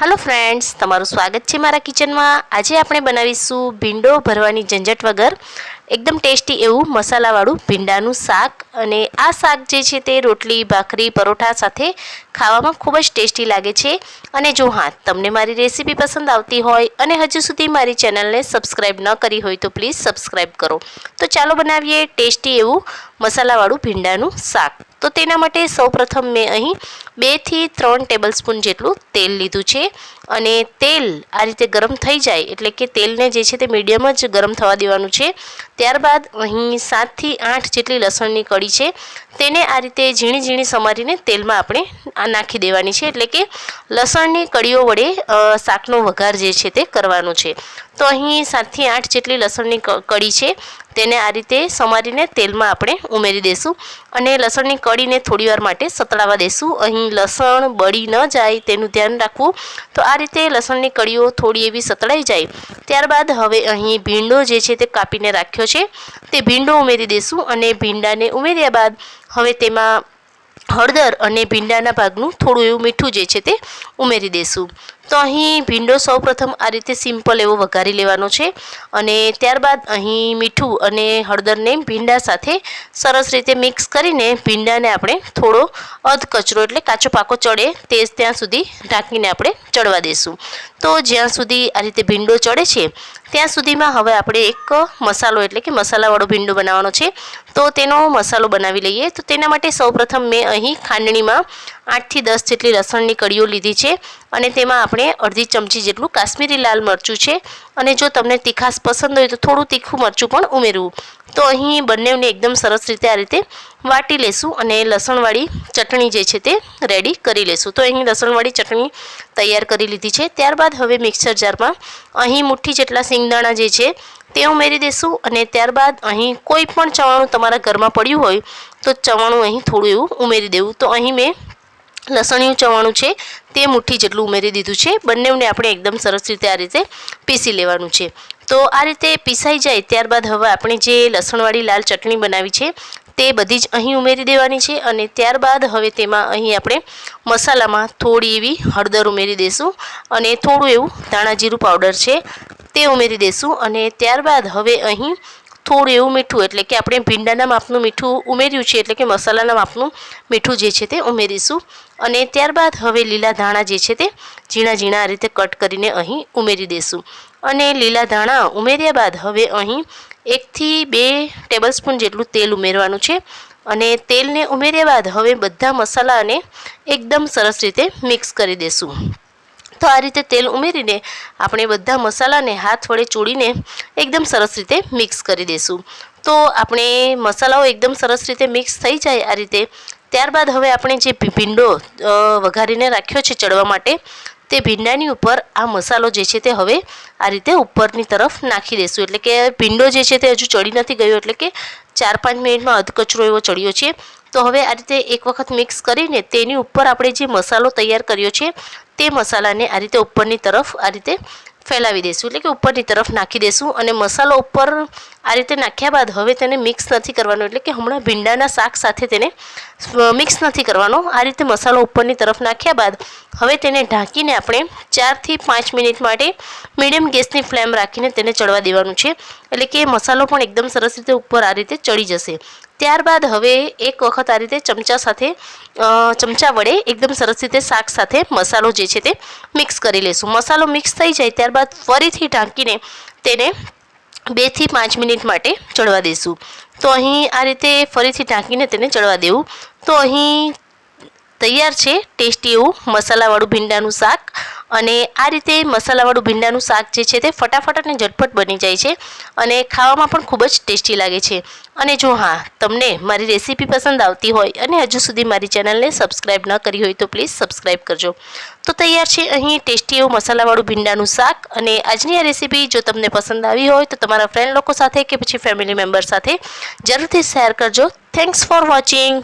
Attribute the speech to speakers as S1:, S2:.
S1: Hello friends તમારું સ્વાગત છે મારા કિચનમાં આજે આપણે બનાવીશું ભીંડો ભરવાની ઝંઝટ વગર. એકદમ ટેસ્ટી એવું મસાલાવાળું ભીંડાનું શાક અને આ શાક જે છે તે રોટલી, ભાખરી, પરોઠા સાથે ખાવામાં ખૂબ જ ટેસ્ટી લાગે છે. અને જો હા, તમને મારી રેસીપી પસંદ આવતી હોય અને હજુ સુધી મારી ચેનલને સબસ્ક્રાઈબ ન કરી હોય તો પ્લીઝ સબસ્ક્રાઈબ કરો. તો ચાલો બનાવીએ ટેસ્ટી એવું મસાલાવાળું ભીંડાનું શાક. તો તેના માટે સૌપ્રથમ મેં અહીં બેથી ત્રણ ટેબલ સ્પૂન જેટલું તેલ લીધું છે અને તેલ આ રીતે ગરમ થઈ જાય એટલે કે તેલને જે છે તે મીડિયમ જ ગરમ થવા દેવાનું છે. ત્યારબાદ અહીં સાતથી આઠ જેટલી લસણની કળી છે. તેને આ રીતે ઝીણી ઝીણી સમારીને તેલમાં આપણે નાખી દેવાની છે. એટલે કે લસણની કળીઓ વડે શાકનો વઘાર જે છે તે કરવાનો છે. તો અહીં સાતથી આઠ જેટલી લસણની કળી છે. તેને આ રીતે સમારીને તેલમાં આપણે ઉમેરી દઈશું અને લસણની કળીને થોડીવાર માટે સતળાવા દઈશું અહીં લસણ બળી ન જાય તેનું ધ્યાન રાખવું. તો આ રીતે લસણની કળીઓ થોડી એવી સતળાઈ જાય. ત્યારબાદ હવે અહીં ભીંડો જે છે તે કાપીને રાખ્યો છે. તે ભીંડો ઉમેરી દઈશું અને ભીંડાને ઉમેર્યા બાદ હવે તેમાં હળદર અને ભીંડાના ભાગનું થોડું એવું મીઠું જે છે તે ઉમેરી દઈશું તો અહીં ભીંડો સૌપ્રથમ આ રીતે સિમ્પલ એવો વઘારી લેવાનો છે અને ત્યારબાદ અહીં મીઠું અને હળદરને ભીંડા સાથે સરસ રીતે મિક્સ કરીને ભીંડાને આપણે થોડો અધ કચરો એટલે કાચો પાકો ચડે તે ત્યાં સુધી ઢાંકીને આપણે ચડવા દઈશું તો જ્યાં સુધી આ રીતે ભીંડો ચડે છે, ત્યાં સુધીમાં હવે આપણે એક મસાલો એટલે કે મસાલાવાળો ભીંડો બનાવવાનો છે. તો તેનો મસાલો બનાવી લઈએ. તો તેના માટે સૌપ્રથમ મેં અહીં ખાંડણીમાં આઠથી દસ જેટલી લસણની કળીઓ લીધી છે અને તેમાં આપણે અડધી ચમચી જેટલું કાશ્મીરી લાલ મરચું છે. અને જો તમને તીખાસ પસંદ હોય તો થોડું તીખું મરચું પણ ઉમેરવું. તો અહીં બંનેને એકદમ સરસ રીતે આ રીતે વાટી લેશું અને લસણવાળી ચટણી જે છે તે રેડી કરી લેશું. તો અહીં લસણવાળી ચટણી તૈયાર કરી લીધી છે. ત્યારબાદ હવે મિક્સર જારમાં અહીં મુઠ્ઠી જેટલા સિંગદાણા જે છે તે ઉમેરી દઈશું અને ત્યારબાદ અહીં કોઈ પણ ચવાણું તમારા ઘરમાં પડ્યું હોય તો ચવાણું અહીં થોડું એવું ઉમેરી દેવું. તો અહીં મેં લસણિયું ચવાણું છે, તે મુઠ્ઠી જેટલું ઉમેરી દીધું છે. બંનેને આપણે એકદમ સરસ રીતે આ રીતે પીસી લેવાનું છે. તો આ રીતે પીસાઈ જાય ત્યારબાદ હવે આપણે જે લસણવાળી લાલ ચટણી બનાવી છે, તે બધી જ અહીં ઉમેરી દેવાની છે અને ત્યારબાદ હવે તેમાં અહીં આપણે મસાલામાં થોડી એવી હળદર ઉમેરી દઈશું અને થોડું એવું ધાણા જીરું પાવડર છે, તે ઉમેરી દઈશું અને ત્યારબાદ હવે અહીં થોડું એવું મીઠું, એટલે કે આપણે ભીંડાના માપનું મીઠું ઉમેર્યું છે, એટલે કે મસાલાના માપનું મીઠું જે છે તે ઉમેરીશું. અને ત્યારબાદ હવે લીલા ધાણા જે છે તે ઝીણા ઝીણા રીતે કટ કરીને અહીં ઉમેરી દઈશું અને લીલા ધાણા ઉમેર્યા બાદ હવે અહીં એકથી બે ટેબલસ્પૂન જેટલું તેલ ઉમેરવાનું છે. અને તેલને ઉમેર્યા બાદ હવે બધા મસાલાને એકદમ સરસ રીતે મિક્સ કરી દઈશું તો આ રીતે તેલ ઉમેરીને આપણે બધા મસાલાને હાથ વડે ચોળીને એકદમ સરસ રીતે મિક્સ કરી દઈશું તો આપણે મસાલાઓ એકદમ સરસ રીતે મિક્સ થઈ જાય આ રીતે, ત્યારબાદ હવે આપણે જે ભીંડો વઘારીને રાખ્યો છે ચડવા માટે, તે ભીંડાની ઉપર આ મસાલો જે છે તે હવે આ રીતે ઉપરની તરફ નાખી દઈશું એટલે કે ભીંડો જે છે તે હજુ ચડી નથી ગયો, એટલે કે ચાર પાંચ મિનિટમાં અધકચરો એવો ચડ્યો છે. તો હવે આ રીતે એક વખત મિક્સ કરીને તેની ઉપર આપણે જે મસાલો તૈયાર કર્યો છે તે મસાલાને આ રીતે ઉપરની તરફ આ રીતે ફેલાવી દઈશું એટલે કે ઉપરની તરફ નાખી દઈશું અને મસાલો ઉપર આ રીતે નાખ્યા બાદ હવે તેને મિક્સ નથી કરવાનો. એટલે કે હમણાં ભીંડાના શાક સાથે તેને મિક્સ નથી કરવાનો. આ રીતે મસાલો ઉપરની તરફ નાખ્યા બાદ હવે તેને ઢાંકીને આપણે ચારથી પાંચ મિનિટ માટે મીડિયમ ગેસની ફ્લેમ રાખીને તેને ચડવા દેવાનું છે. એટલે કે મસાલો પણ એકદમ સરસ રીતે ઉપર આ રીતે ચડી જશે. ત્યારબાદ હવે એક વખત આ રીતે ચમચા સાથે ચમચા વડે એકદમ સરસ રીતે શાક સાથે મસાલો જે છે તે મિક્સ કરી લઈશું મસાલો મિક્સ થઈ જાય ત્યારબાદ ફરીથી ઢાંકીને તેને બેથી પાંચ મિનિટ માટે ચડવા દઈશું તો અહીં આ રીતે ફરીથી ઢાંકીને તેને ચડવા દેવું. તો અહીં તૈયાર છે ટેસ્ટી એવું મસાલાવાળું ભીંડાનું શાક. અને આ રીતે મસાલાવાળું ભીંડાનું શાક જે છે તે ફટાફટ અને ઝટપટ બની જાય છે અને ખાવામાં પણ ખૂબ જ ટેસ્ટી લાગે છે. અને જો હા, તમને મારી રેસીપી પસંદ આવતી હોય અને હજુ સુધી મારી ચેનલને સબસ્ક્રાઈબ ન કરી હોય તો પ્લીઝ સબસ્ક્રાઈબ કરજો. તો તૈયાર છે અહીં ટેસ્ટી એવું મસાલાવાળું ભીંડાનું શાક અને આજની આ રેસીપી જો તમને પસંદ આવી હોય તો તમારા ફ્રેન્ડ લોકો સાથે કે પછી ફેમિલી મેમ્બર સાથે જરૂરથી શેર કરજો. Thanks for watching